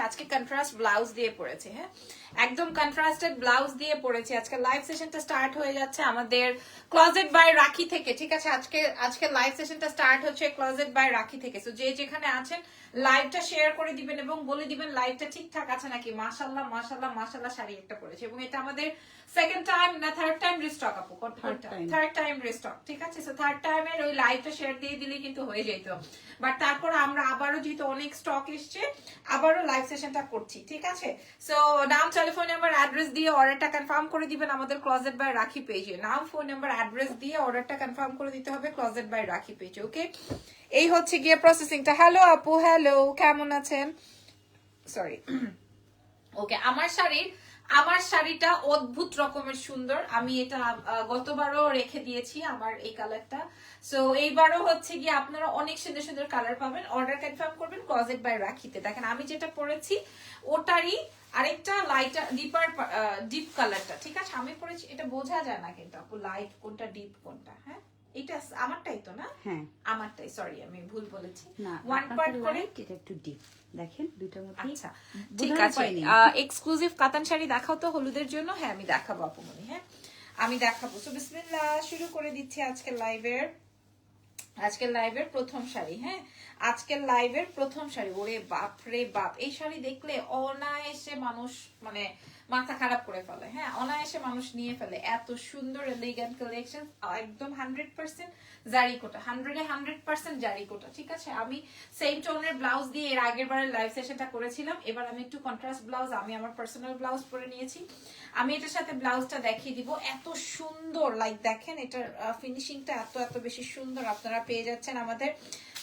আজকে ব্লাউজ দিয়ে হ্যাঁ? একদম ব্লাউজ দিয়ে স্টার্ট হয়ে যাচ্ছে আমাদের ক্লোজেট বাই রাখি থেকে, ঠিক আছে? আজকে আজকে স্টার্ট হচ্ছে বাই রাখি থেকে। যে যেখানে আছেন লাইভটা শেয়ার করে দিবেন এবং বলে দিবেন লাইভটা ঠিকঠাক আছে নাকি? মাশাল্লাহ মাশাল্লাহ মাশাল্লাহ শাড়ি একটা পরেছে এবং এটা আমাদের সেকেন্ড টাইম না থার্ড টাইম রিস্টক আপু. থার্ড টাইম রিস্টক ঠিক আছে? সো থার্ড টাইমের ওই লাইভটা শেয়ার দিয়ে দিলে কিন্তু হয়ে যেত। বাট তারপর আমরা আবারও যেহেতু অনেক স্টক এসছে আবারও লাইভ সেশনটা করছি ঠিক আছে? সো নাম টেলিফোন নাম্বার অ্যাড্রেস দিয়ে অর্ডারটা কনফার্ম করে দিবেন আমাদের ক্লোজেট বাই রাখি পেজে নাম ফোন নাম্বার অ্যাড্রেস দিয়ে অর্ডারটা কনফার্ম করে দিতে হবে ক্লোজেট বাই রাখি পেজে ওকে এই হচ্ছে গিয়ে প্রসেসিংটা হ্যালো আপু হ্যালো কেমন আছেন? সরি ওকে আমার শাড়ির আমার শাড়িটা অদ্ভুত রকমের সুন্দর। আমি এটা গতবারও রেখে দিয়েছি আমার এই কালারটা সো এইবারও হচ্ছে গিয়ে আপনারা অনেক সুন্দর সুন্দর কালার পাবেন। অর্ডার কনফার্ম করবেন ক্লোজেট বাই রাখিতে দেখেন, আমি যেটা পরেছি, ওটারই আরেকটা লাইট ডিপার ডিপ কালারটা ঠিক আছে, আমি পরেছি, এটা বোঝা যায় না কিন্তু আপু লাইট কোনটা ডিপ কোনটা হ্যাঁ? এটা আমারটাই তো না? হ্যাঁ। আমারটাই সরি আমি ভুল বলেছি। ওয়ান পার্ট করে এটা একটু ডিপ দেখেন দুইটার মধ্যে আচ্ছা ঠিক আছে। এক্সক্লুসিভ কাতান শাড়ি দেখাও তো হলুদের জন্য। হ্যাঁ আমি দেখাবো আপুমনি হ্যাঁ। আমি দেখাবো। তো বিসমিল্লাহ শুরু করে দিচ্ছি আজকের লাইভের আজকের লাইভের প্রথম শাড়ি হ্যাঁ। আজকের লাইভের প্রথম শাড়ি ওরে বাপ রে বাপ। এই শাড়ি দেখলে অনায়াসে মানুষ মানে মাথা খারাপ করে ফেলে। হ্যাঁ অনায়াসে মানুষ নিয়ে ফেলে। এত সুন্দর এলিগেন্ট কালেকশন একদম হান্ড্রেড পার্সেন্ট জারিকোটা হান্ড্রেডে হান্ড্রেড পার্সেন্ট জারিকোটা ঠিক আছে? আমি সেম টোনের ব্লাউজ দিয়ে এর আগের বারের লাইভ সেশনটা করেছিলাম। এবার আমি একটু কন্ট্রাস্ট ব্লাউজ আমি আমার পার্সোনাল ব্লাউজ পরে নিয়েছি। আমি এটার সাথে ব্লাউজটা দেখিয়ে দিব। এত সুন্দর লাইক দেখেন, এটার ফিনিশিংটা এত এত বেশি সুন্দর। আপনারা পেয়ে যাচ্ছেন আমাদের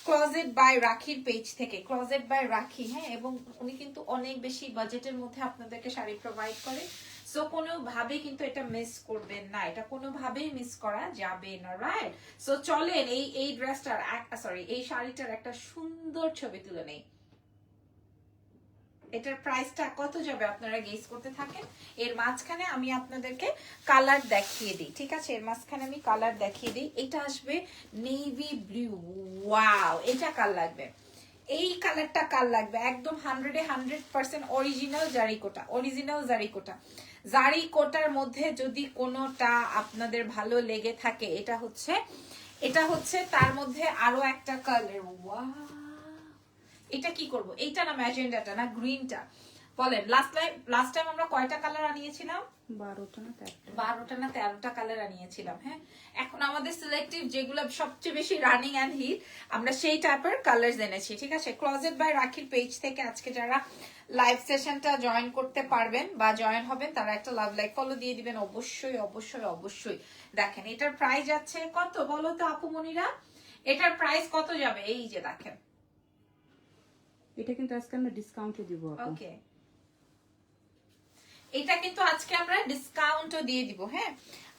ক্লোজেট বাই রাখির পেজ থেকে। ক্লজেট বাই রাখি হ্যাঁ? এবং উনি কিন্তু অনেক বেশি বাজেটের মধ্যে আপনাদেরকে শাড়ি প্রোভাইড করে। সো কোনোভাবে কিন্তু এটা মিস করবেন না। এটা কোনোভাবেই মিস করা যাবে না রাইট সো চলেন এই এই ড্রেসটার সরি এই শাড়িটার একটা সুন্দর ছবি তুলে নেই। এটার প্রাইসটা কত যাবে আপনারা গেস করতে থাকেন। এর মাঝখানে আমি আপনাদেরকে কালার দেখিয়ে দিই, ঠিক আছে? এর মাঝখানে আমি কালার দেখিয়ে দিই। এটা আসবে নেভি ব্লু ওয়াও এটা কাল লাগবে? এই কালারটা কাল লাগবে? একদম হান্ড্রেডে হান্ড্রেড পার্সেন্ট অরিজিনাল জারিকোটা অরিজিনাল জারিকোটা জারিকোটার মধ্যে যদি কোনোটা আপনাদের ভালো লেগে থাকে, এটা হচ্ছে এটা হচ্ছে তার মধ্যে আরও একটা কালার ওয়াও এটা কি করব? এইটা না ম্যাজেন্ডাটা না গ্রিনটা? বলেন লাস্ট টাইম লাস্ট টাইম আমরা কয়টা কালার আনিয়েছিলাম? বারোটা না বারোটা না তেরোটা কালার আনিয়েছিলাম হ্যাঁ? এখন আমাদের সিলেক্টিভ যেগুলো সবচেয়ে বেশি রানিং অ্যান্ড হিট আমরা সেই টাইপের কালার এনেছি ঠিক আছে? ক্লোজেট বাই রাখির পেজ থেকে আজকে যারা লাইভ সেশনটা জয়েন করতে পারবেন বা জয়েন হবেন তারা একটা লাভ লাইক ফলো দিয়ে দিবেন। অবশ্যই অবশ্যই অবশ্যই। দেখেন এটার প্রাইস যাচ্ছে কত বলো তো আপুমনিরা এটার প্রাইস কত যাবে? এই যে দেখেন। এটা কিন্তু আজকে আমরা ডিসকাউন্টে দিব ওকে এটা কিন্তু আজকে আমরা ডিসকাউন্টও দিয়ে দিব হ্যাঁ?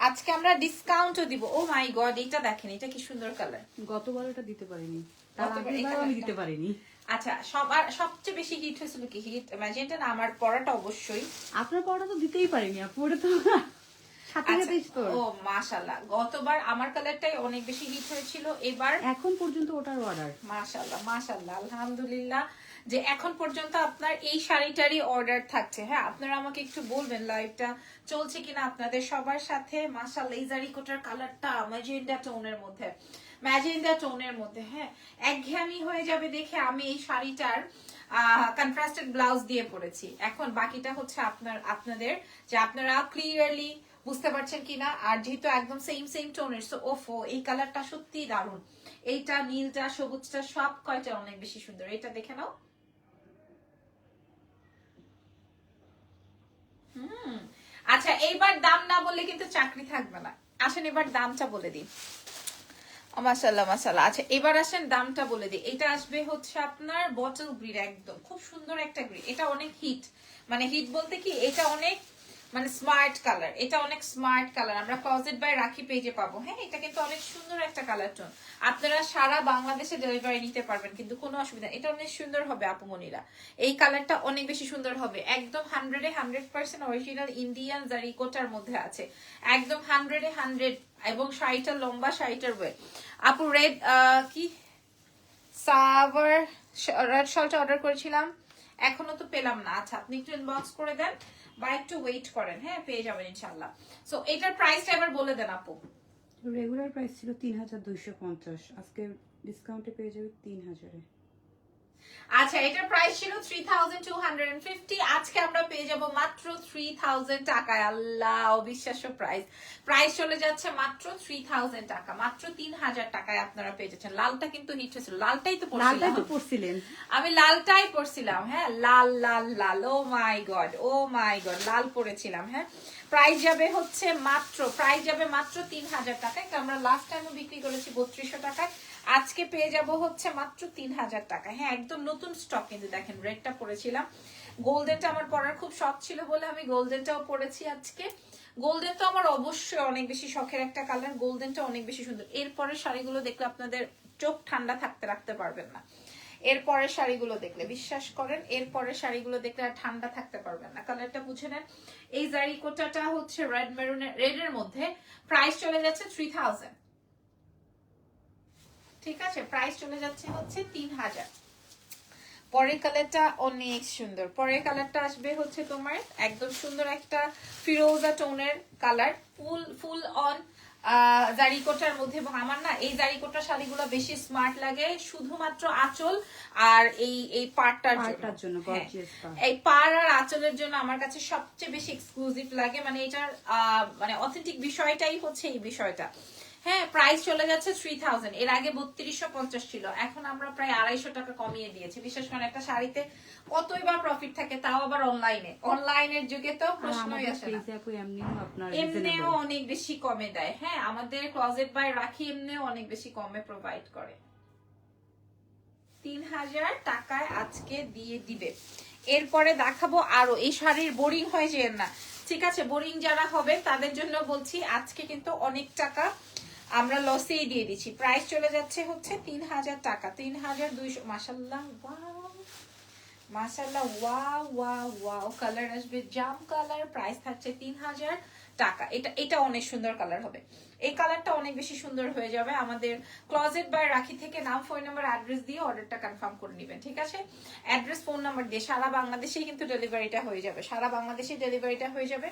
আজকে আমরা ডিসকাউন্টও দিব। ও মাই গড এটা দেখেন এটা কি সুন্দর কালার গতবার এটা দিতে পারিনি। আমি দিতে পারিনি। আচ্ছা সবার সবচেয়ে বেশি হিট হয়েছিল কি? হিট ম্যাজেন্টা না আমার পরাটা অবশ্যই। আপনার পড়া তো দিতেই পারিনি আপু ওটা তো আচ্ছা, ও মাশাল্লাহ গতবার আমার কালারটাই অনেক বেশি হিট হয়েছিল এবার এখন পর্যন্ত ওটার অর্ডার মাশাল্লাহ মাশাল্লাহ আলহামদুলিল্লাহ। যে এখন পর্যন্ত আপনার এই শাড়িটারই অর্ডার থাকছে। হ্যাঁ আপনারা আমাকে একটু বলবেন লাইভটা চলছে কিনা আপনাদের সবার সাথে? মাশাল্লাহ এই জারিকোটার কালারটা ম্যাজেন্ডা টোনের মধ্যে। ম্যাজেন্ডা টোনের মধ্যে হ্যাঁ। একঘেয়ামি হয়ে যাবে দেখে আমি এই শাড়িটার কন্ট্রাস্টেড ব্লাউজ দিয়ে পরেছি। এখন বাকিটা হচ্ছে আপনার, আপনাদের, যে আপনারা ক্লিয়ারলি বুঝতে পারছেন কিনা। আর যেহেতু একদম সেম সেম টোনের সো ওফো, এই কালারটা সত্যি দারুণ। এইটা, নীলটা, সবুজটা সব কয়টা অনেক বেশি সুন্দর। এটা দেখে নাও। আচ্ছা এইবার দাম না বললে কিন্তু চাকরি থাকবে না। আসেন এবার দামটা বলে দিন মাসাল্লাহ মাসাল্লাহ আচ্ছা এবার আসেন দামটা বলে দিই। এটা আসবে হচ্ছে আপনার বটল গ্রিড একদম। খুব সুন্দর একটা গ্রিড এটা অনেক হিট মানে হিট বলতে কি, এটা অনেক মানে স্মার্ট কালার এটা অনেক স্মার্ট কালার আমরা ক্লোজেট বাই রাখি পেজে পাবো। হ্যাঁ এটা কিন্তু অনেক সুন্দর একটা কালার টোন আপনারা সারা বাংলাদেশে ডেলিভারি নিতে পারবেন, কিন্তু কোনো অসুবিধা। এটা অনেক সুন্দর হবে আপুমনিরা এই কালারটা অনেক বেশি সুন্দর হবে। একদম হান্ড্রেডে হান্ড্রেড পার্সেন্ট অরিজিনাল ইন্ডিয়ান জারিকোটার মধ্যে আছে। একদম হান্ড্রেডে হান্ড্রেড এবং শাড়িটা লম্বা শাড়িটার ওয়ে আপু রেড কি? সাভার রেড শলটা অর্ডার করেছিলাম। এখনও তো পেলাম না। আচ্ছা আপনি একটু ইনবক্স করে দেন বা একটু ওয়েট করেন হ্যাঁ? পেয়ে যাবেন ইনশাল্লাহ সো এটার প্রাইসটা এবার বলে দেন আপু। রেগুলার প্রাইস ছিল তিন হাজার দুইশো পঞ্চাশ। আজকে ডিসকাউন্টে পেয়ে যাবে তিন হাজারে। আচ্ছা এটার প্রাইস ছিল three thousand two hundred fifty আজকে আমরা পেয়ে যাব মাত্র থ্রি থাউজেন্ড টাকায়। আল্লাহ অবিশ্বাস্য প্রাইস প্রাইস চলে যাচ্ছে মাত্র থ্রি থাউজেন্ড টাকা মাত্র তিন হাজার টাকায় আপনারা পেয়ে যাচ্ছেন। লালটা কিন্তু হিট হয়েছিল। লালটাই তো লালটাই তো পড়ছিলেন আমি লালটাই পড়ছিলাম হ্যাঁ? লাল লাল লাল। ও মাই গড ও মাই গড লাল পড়েছিলাম হ্যাঁ? প্রাইস যাবে হচ্ছে মাত্র প্রাইস যাবে মাত্র তিন হাজার টাকায়। আমরা লাস্ট টাইমও বিক্রি করেছি বত্রিশশো টাকায়। আজকে পেয়ে যাব হচ্ছে মাত্র তিন হাজার টাকা। হ্যাঁ একদম নতুন স্টক কিন্তু দেখেন রেডটা পরেছিলাম। গোল্ডেনটা আমার পরার খুব শখ ছিল বলে আমি গোল্ডেনটাও পরেছি আজকে। গোল্ডেন তো আমার অবশ্যই অনেক বেশি শখের একটা কালার গোল্ডেনটা অনেক বেশি সুন্দর। এরপরে শাড়িগুলো দেখলে আপনাদের চোখ ঠান্ডা থাকতে রাখতে পারবেন না। এরপরের শাড়িগুলো দেখলে, বিশ্বাস করেন এরপরের শাড়িগুলো দেখলে আর ঠান্ডা থাকতে পারবেন না। কালারটা বুঝে নেন। এই জারি কোটাটা হচ্ছে রেড মেরুনের রেড এর মধ্যে প্রাইস চলে যাচ্ছে থ্রি থাউজেন্ড ঠিক আছে প্রাইস চলে যাচ্ছে হচ্ছে তিন হাজার। পরের কালারটা অনেক সুন্দর। পরের কালারটা আসবে হচ্ছে তোমার একদম সুন্দর একটা ফিরোজা টোনের কালার ফুল ফুল অন জারিকোটার মধ্যে। এবং আমার না এই জারিকোটা শাড়িগুলো বেশি স্মার্ট লাগে শুধুমাত্র আঁচল আর এই এই পাড়টার জন্য, হ্যাঁ। এই পার আর আঁচলের জন্য আমার কাছে সবচেয়ে বেশি এক্সক্লুসিভ লাগে। মানে এটার আহ, মানে অথেন্টিক বিষয়টাই হচ্ছে এই বিষয়টা। হ্যাঁ প্রাইস চলে যাচ্ছে থ্রি থাউজেন্ড এর আগে বত্রিশশো পঞ্চাশ ছিল। এখন আমরা প্রায় আড়াইশো টাকা কমিয়ে দিয়েছি। বিশেষ করে একটা শাড়িতে কতই বা প্রফিট থাকে তাও আবার অনলাইনে অনলাইনের যুগে তো প্রশ্নই আসে পেজে আপু এমনিও। অনেক বেশি কমে দেয়। হ্যাঁ আমাদের ক্লজেট বাই রাখি এমনিও অনেক বেশি কমে প্রোভাইড করে। তিন হাজার টাকায় আজকে দিয়ে দিবে। এরপরে দেখাবো আরও। এই শাড়ির বোরিং হয়ে যেন না। ঠিক আছে বোরিং যারা হবে তাদের জন্য বলছি আজকে কিন্তু অনেক টাকা আমরা লসেই দিয়ে দিচ্ছি। প্রাইস চলে যাচ্ছে হচ্ছে তিন হাজার টাকা। তিন হাজার দুইশো। মাসাল্লাহ ওয়াও মাসাল্লাহ ওয়াও ওয়াও ওয়াও কালার আসবে জাম কালার প্রাইস থাকছে তিন হাজার টাকা। এটা এটা অনেক সুন্দর কালার হবে। এই কালারটা অনেক বেশি সুন্দর হয়ে যাবে। আমাদের ক্লজেট বাই রাখি থেকে নাম ফোন নাম্বার অ্যাড্রেস দিয়ে অর্ডারটা কনফার্ম করে নেবেন, ঠিক আছে? অ্যাড্রেস ফোন নাম্বার দিয়ে সারা বাংলাদেশেই কিন্তু ডেলিভারিটা হয়ে যাবে। সারা বাংলাদেশে ডেলিভারিটা হয়ে যাবে।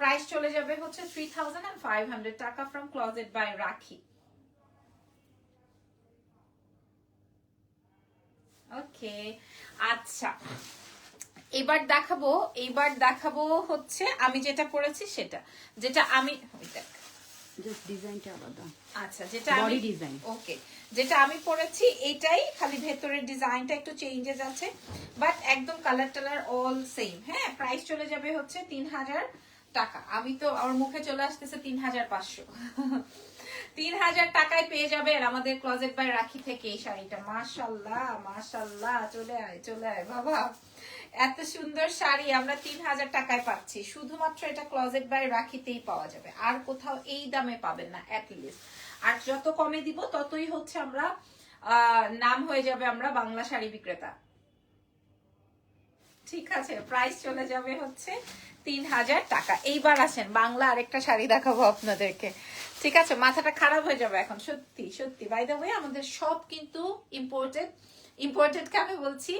প্রাইস চলে যাবে হচ্ছে three thousand and five hundred টাকা from closet by Rakhi okay আচ্ছা। এবার দেখাবো এবার দেখাবো হচ্ছে আমি যেটা পড়েছি সেটা। যেটা আমি ওই দেখ। ডিজাইনটা আলাদা। আচ্ছা যেটা আমি Body ওকে যেটা আমি পরেছি এটাই খালি ভেতরের ডিজাইনটা একটু চেঞ্জেস আছে। বাট একদম কালার টালার অল সেম হ্যাঁ? প্রাইস চলে যাবে হচ্ছে তিন হাজার টাকা। আমি তো আমার মুখে চলে আসতেছে তিন হাজার পাঁচশো। তিন হাজার টাকায় পেয়ে যাবেন আমাদের ক্লজেট বাই রাখি থেকে এই শাড়িটা। মাশাল্লাহ মাশাল্লাহ, চলে আয় চলে আয়, বাবা। এত সুন্দর শাড়ি আমরা তিন হাজার টাকায় পাচ্ছি। শুধুমাত্র এটা ক্লজেট বাই রাখিতেই পাওয়া যাবে। আর কোথাও এই দামে পাবেন না অ্যাটলিস্ট আর যত কমে দিব, ততই হচ্ছে আমরা নাম হয়ে যাবে আমরা বাংলা শাড়ি বিক্রেতা। ঠিক আছে প্রাইস চলে যাবে হচ্ছে তিন হাজার টাকা। এইবার আসেন, বাংলা আরেকটা শাড়ি দেখাবো আপনাদেরকে। ঠিক আছে, মাথাটা খারাপ হয়ে যাবে এখন, সত্যি সত্যি। বাই দ্য ওয়ে আমাদের সব কিন্তু ইম্পোর্টেড ইম্পোর্টেড কে আমি বলছি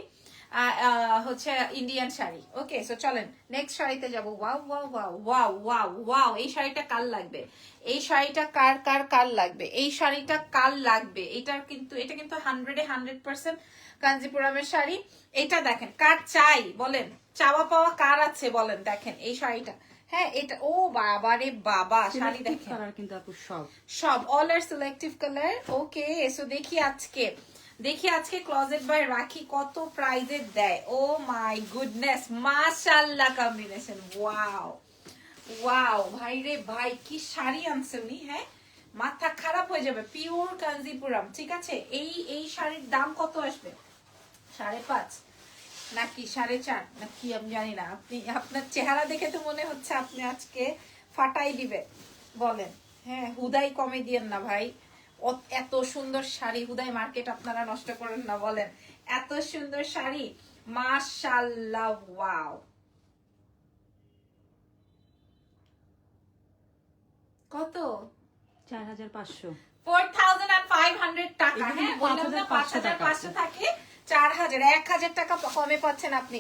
হচ্ছে ইন্ডিয়ান শাড়ি। ওকে সো চলেন নেক্সট শাড়িতে যাব। Wow wow wow wow wow wow এই শাড়িটা কার লাগবে? এই শাড়িটা কার কার কার লাগবে? এই শাড়িটা কার লাগবে? এটার কিন্তু, এটা কিন্তু হান্ড্রেডে হান্ড্রেড পার্সেন্ট কাঞ্জিপুরামের শাড়ি। এটা দেখেন, কার চাই? বলেন। চাওয়া পাওয়া কার আছে বলেন দেখেন এই শাড়িটা। হ্যাঁ এটা ও বাবা রে বাবা শাড়ি দেখেন। কালার কিন্তু আপু সব। সব অল আর সিলেক্টিভ কালার ওকে দেখি আজকে। দেখি আজকে ক্লোজেট বাই রাখি কত প্রাইজে দেয়। ও মাই গুডনেস মাশাল্লাহ কম্বিনেশন ওয়াও ওয়াও ভাই রে ভাই কি শাড়ি আনছে উনি হ্যাঁ? মাথা খারাপ হয়ে যাবে পিওর কাঞ্জিপুরাম ঠিক আছে? এই এই শাড়ির দাম কত আসবে? সাড়ে পাঁচ। নাকি সাড়ে চার? নাকি আমি জানি না। আপনি আপনার চেহারা দেখে তো মনে হচ্ছে আপনি আজকে ফাটাই দিবে বলেন। হ্যাঁ হুদাই কমে দিয়েন না ভাই। এত সুন্দর শাড়ি হুদাই মার্কেট আপনারা নষ্ট করেন না বলেন। এত সুন্দর শাড়ি মাশাল্লাহ ওয়াও। কত? চার হাজার পাঁচশো। ফোর থাউজেন্ড আর ফাইভ হান্ড্রেড টাকা হ্যাঁ পাঁচ হাজার পাঁচশো থাকে। চার হাজার এক হাজার টাকা কমে পাচ্ছেন আপনি।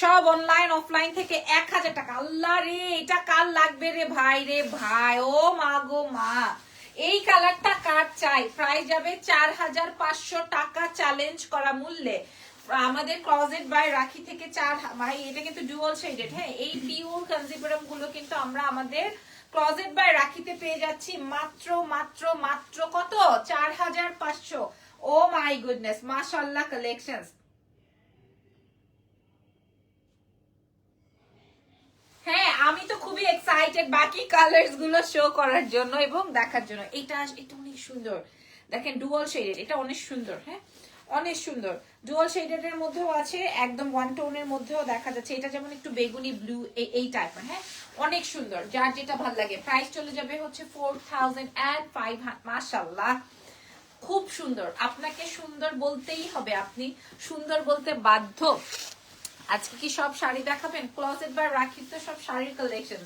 সব অনলাইন অফলাইন থেকে এক হাজার টাকা। আল্লাহ রে, এটা কার লাগবে রে ভাই রে ভাই? ও মা গো মা। এই কালারটা কার চাই? প্রাইস যাবে চার হাজার পাঁচশো টাকা চ্যালেঞ্জ করা মূল্যে। আমাদের ক্লজেট বাই রাখি থেকে চার ভাই, এটা কিন্তু ডুয়াল শেডেড হ্যাঁ? এই পিওর কনজিপুরমগুলো কিন্তু আমরা আমাদের ক্লজেট বাই রাখিতে পেয়ে যাচ্ছি মাত্র মাত্র মাত্র কত? চার হাজার পাঁচশো। ও মাই গুডনেস মাশাল্লাহ কালেকশন হ্যাঁ আমি তো খুবই এক্সাইটেড বাকি কালার্সগুলো শো করার জন্য এবং দেখার জন্য। এটা এটা অনেক সুন্দর। দেখেন ডুয়াল শেডেড এটা অনেক সুন্দর হ্যাঁ? অনেক সুন্দর। ডুয়াল শেডেড এর মধ্যেও আছে, একদম ওয়ান টোনের মধ্যেও দেখা যাচ্ছে। এটা যেমন একটু বেগুনি ব্লু এই টাইপের হ্যাঁ? অনেক সুন্দর, যার যেটা ভালো লাগে। প্রাইস চলে যাবে হচ্ছে ফোর থাউজেন্ড অ্যান্ড ফাইভ মাসাল্লাহ খুব সুন্দর। আপনাকে সুন্দর বলতেই হবে আপনি। সুন্দর বলতে বাধ্য। আজকে কি সব শাড়ি দেখাবেন? ক্লোজেট বা রাখির তো সব শাড়ির কালেকশন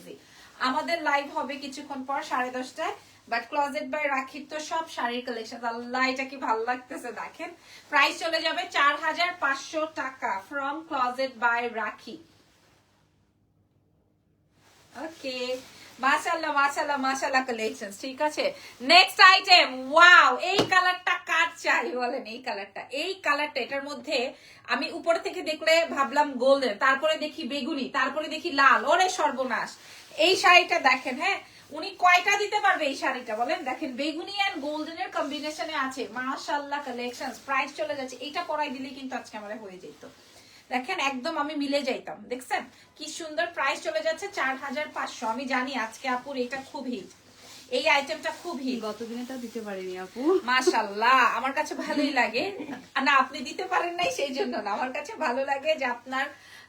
আমাদের লাইভ হবে কিছুক্ষণ পর, সাড়ে দশটায়। বাট ক্লোজেট বাই রাখির তো সব শাড়ির কালেকশন আল্লাহ, এটা কি ভালো লাগতেছে দেখেন। প্রাইস চলে যাবে চার হাজার পাঁচশো টাকা ফ্রম ক্লোজেট বাই রাখি। ওকে মাশাআল্লাহ মাশাআল্লাহ মাশাআল্লাহ কালেকশন ঠিক আছে? নেক্সট আইটেম ওয়াও এই কালারটা কার চাই বলেন? এই কালারটা এই কালারটা এটার মধ্যে আমি উপর থেকে দেখলে ভাবলাম গোল্ডেন তারপরে দেখি বেগুনি, তারপরে দেখি লাল ওরে সর্বনাশ। এই শাড়িটা দেখেন হ্যাঁ? উনি কয়টা দিতে পারবে এই শাড়িটা বলেন? দেখেন, বেগুনি অ্যান্ড গোল্ডেন এর কম্বিনেশনে আছে। মাশাআল্লাহ কালেকশন প্রাইস চলে যাচ্ছে। এটা পরাই দিলে কিন্তু আজকে আমার হয়ে যেত। দেখেন একদম আমি মিলে যাইতাম দেখছেন? কি সুন্দর প্রাইস চলে যাচ্ছে চার হাজার পাঁচশো। আমি জানি আজকে আপুর এটা খুব হিট এই আইটেমটা খুব হিট গত দিনেটা দিতে পারিনি আপু। মাশাল্লাহ আমার কাছে ভালোই লাগে। না আপনি দিতে পারেন নাই সেই জন্য না। আমার কাছে ভালো লাগে যে আপনার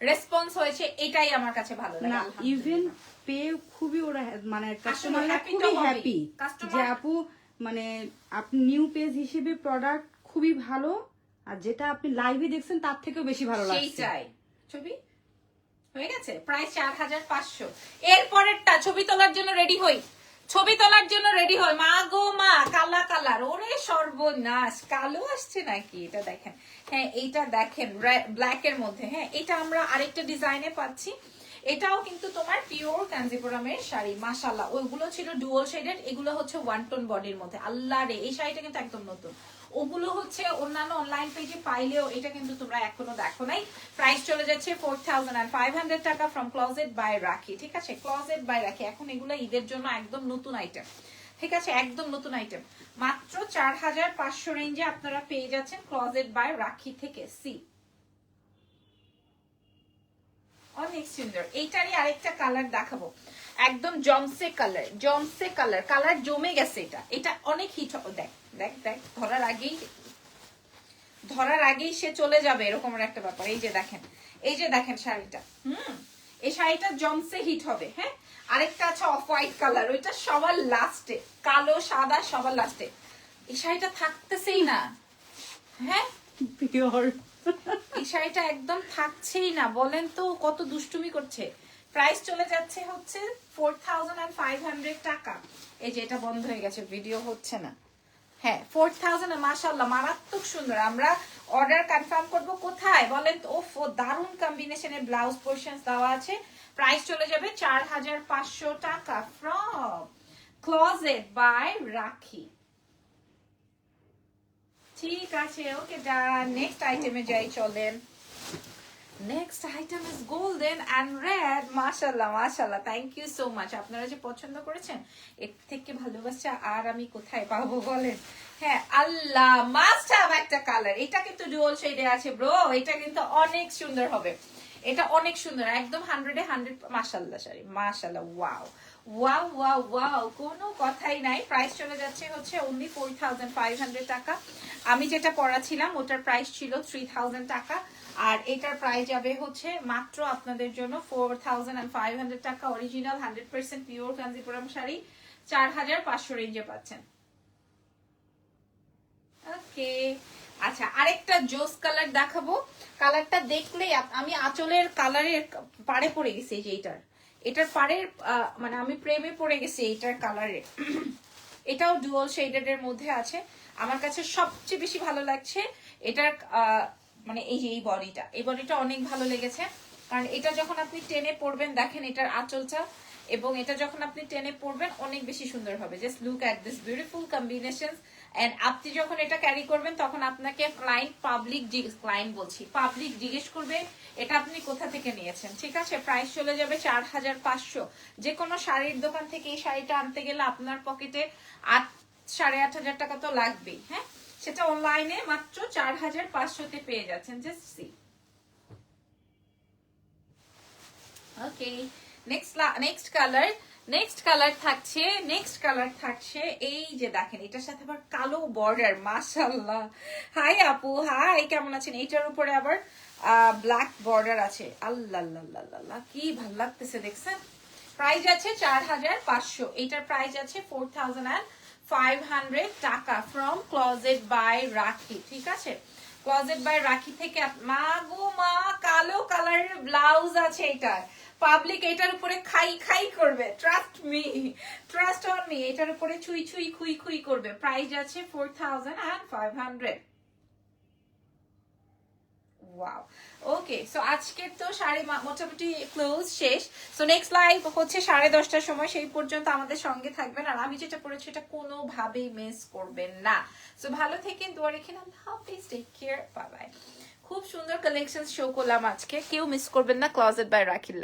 রেসপন্স হয়েছে এটাই আমার কাছে ভালো লাগে না ইভেন পেয়ে খুবই ওরা মানে কাস্টমাররা happy তো খুবই হ্যাপি যে আপু মানে আপনি নিউ পেজ হিসেবে প্রোডাক্ট খুবই ভালো। আর যেটা আপনি লাইভে দেখছেন, তার থেকেও বেশি ভালো লাগছে। সেইটাই। ছবি? হয়ে গেছে? প্রায় চার হাজার পাঁচশো। এরপরেরটা ছবি তোলার জন্য রেডি হই। ছবি তোলার জন্য রেডি হই। মা গো মা, কালা কালার। ওরে সর্বনাশ। কালো আসছে নাকি? এটা দেখেন। হ্যাঁ এইটা দেখেন ব্ল্যাক এর মধ্যে। হ্যাঁ এটা আমরা আরেকটা ডিজাইনে পাচ্ছি। এটাও কিন্তু তোমার পিওর কাঞ্জিপুরামের শাড়ি। মাসাল্লাহ ওইগুলো ছিল ডুয়াল শেডেড এগুলো হচ্ছে ওয়ান টোন বডির মধ্যে। আল্লাহ রে, এই শাড়িটা কিন্তু একদম নতুন। ওগুলো হচ্ছে অন্যান্য অনলাইন পেজে পাইলেও এটা কিন্তু তোমরা এখনও দেখো নাই। প্রাইস চলে যাচ্ছে ফোর থাউজেন্ড ফাইভ হান্ড্রেড টাকা ফ্রম ক্লজেট বাই রাখি ঠিক আছে? ক্লজেট বাই রাখি এখন এগুলো ঈদের জন্য একদম নতুন আইটেম ঠিক আছে? একদম নতুন আইটেম মাত্র চার হাজার পাঁচশো রেঞ্জে আপনারা পেয়ে যাচ্ছেন ক্লজেট বাই রাখি থেকে সি অনেক সুন্দর এইটারই আরেকটা কালার দেখাবো। একদম জমসে কালার জমসে কালার কালার জমে গেছে এটা। এটা অনেক হিট হবে দেখ দেখ দেখ, ধরার আগেই ধরার আগেই সে চলে যাবে, এরকম একটা ব্যাপার। এই যে দেখেন, এই যে দেখেন শাড়িটা, হুম? এই শাড়িটা জমসে হিট হবে হ্যাঁ? আরেকটা আছে অফ হোয়াইট কালার ওইটা সবার লাস্টে কালো, সাদা, সবার লাস্টে এই শাড়িটা থাকতেছেই না হ্যাঁ? পিওর এই শাড়িটা একদম থাকছেই না, বলেন তো কত দুষ্টুমি করছে। প্রাইস চলে যাচ্ছে হচ্ছে ফোর থাউজেন্ড ফাইভ হান্ড্রেড টাকা। এই যে এটা বন্ধ হয়ে গেছে ভিডিও হচ্ছে না। হ্যাঁ ফোর থাউজেন্ড মাসাল্লাহ মারাত্মক সুন্দর। আমরা অর্ডার কনফার্ম করব কোথায়? বলেন তো, ওফ দারুণ কম্বিনেশনের ব্লাউজ পোর্শন দেওয়া আছে। প্রাইস চলে যাবে চার হাজার পাঁচশো টাকা ফ্রম ক্লজেট বাই রাখি ঠিক আছে, ওকে নেক্সট আইটেমে যাই, চলেন। Next item is golden and red মাশাল্লাহ মাশাল্লাহ থ্যাংক ইউ সো মাচ আপনারা যে পছন্দ করেছেন, এর থেকে ভালোবাসা আর আমি কোথায় পাবো বলেন? হ্যাঁ আল্লাহ মাস্ট হ্যাভ একটা কালার এটা কিন্তু ডুয়াল শেডে আছে ব্রো এটা কিন্তু অনেক সুন্দর হবে। এটা অনেক সুন্দর, একদম হান্ড্রেডে হান্ড্রেড মাশাল্লাহ সরি মাশাল্লাহ ওয়াও ওয়াও ওয়াও ওয়াও, কোনো কথাই নাই। প্রাইস চলে যাচ্ছে হচ্ছে only four thousand five hundred টাকা। আমি যেটা পড়াছিলাম, ওটার প্রাইস ছিল থ্রি থাউজেন্ড টাকা। আর এটার প্রাইস যাবে হচ্ছে মাত্র আপনাদের জন্য ফোর থাউজেন্ড ফাইভ হান্ড্রেড টাকা। Original hundred percent pure Kanchipuram sari, চার হাজার পাঁচশো রেঞ্জে পাচ্ছেন। ওকে আচ্ছা আরেকটা জোস কালার দেখাবো। কালারটা দেখলেই আমি আঁচলের কালারের পাড়ে পড়ে গেছি যে এইটার। এটার আহ, মানে আমি প্রেমে পড়ে গেছি এইটার কালারে এটাও ডুয়াল শেডেড এর মধ্যে আছে। আমার কাছে সবচেয়ে বেশি ভালো লাগছে এটার মানে এই এই বডিটা। এই বডিটা অনেক ভালো লেগেছে। কারণ এটা যখন আপনি টেনে পড়বেন দেখেন এটার আঁচলটা এবং এটা যখন আপনি টেনে পড়বেন অনেক বেশি সুন্দর হবে। Just look at this beautiful combination and আপনি যখন এটা ক্যারি করবেন, তখন আপনাকে ক্লায়েন্ট পাবলিক ক্লায়েন্ট বলছি পাবলিক জিজ্ঞেস করবে, এটা আপনি কোথা থেকে নিয়েছেন? ঠিক আছে? প্রাইস চলে যাবে চার হাজার পাঁচশো। যে কোনো শাড়ির দোকান থেকে এই শাড়িটা আনতে গেলে আপনার পকেটে আট, সাড়ে আট হাজার টাকা তো লাগবেই হ্যাঁ? সেটা অনলাইনে মাত্র চার হাজার পাঁচশোতে পেয়ে যাচ্ছেন just see okay next next colour next colour থাকছে নেক্সট কালার থাকছে, এই যে দেখেন, এটার সাথে আবার কালো বর্ডার মাশাল্লাহ হাই আপু হাই কেমন আছেন? এইটার উপরে আবার ব্ল্যাক বর্ডার আছে। আল্লাহ আল্লাহ কি ভালো লাগতেছে দেখছেন? প্রাইস আছে চার হাজার পাঁচশো। এইটার প্রাইস আছে four thousand and five hundred টাকা ফ্রম ক্লজেট বাই রাখি ঠিক আছে? ক্লজেট বাই রাখি থেকে মা গো মা, কালো কালারের ব্লাউজ আছে এটা পাবলিক এটার উপরে খাই খাই করবে trust me trust on me এটার উপরে ছুই ছুই, খুই খুই করবে। প্রাইস আছে four thousand and five hundred okay মোটামুটি শেষ। নেক্সট হচ্ছে সাড়ে দশটার সময়, সেই পর্যন্ত আমাদের সঙ্গে থাকবেন। আর আমি যেটা পড়েছি এটা কোনোভাবেই মিস করবেন না। সো ভালো থেকেন, দোয়া বাই খুব সুন্দর কালেকশন শো করলাম আজকে। কেউ মিস করবেন না ক্লজেট বাই রাখিল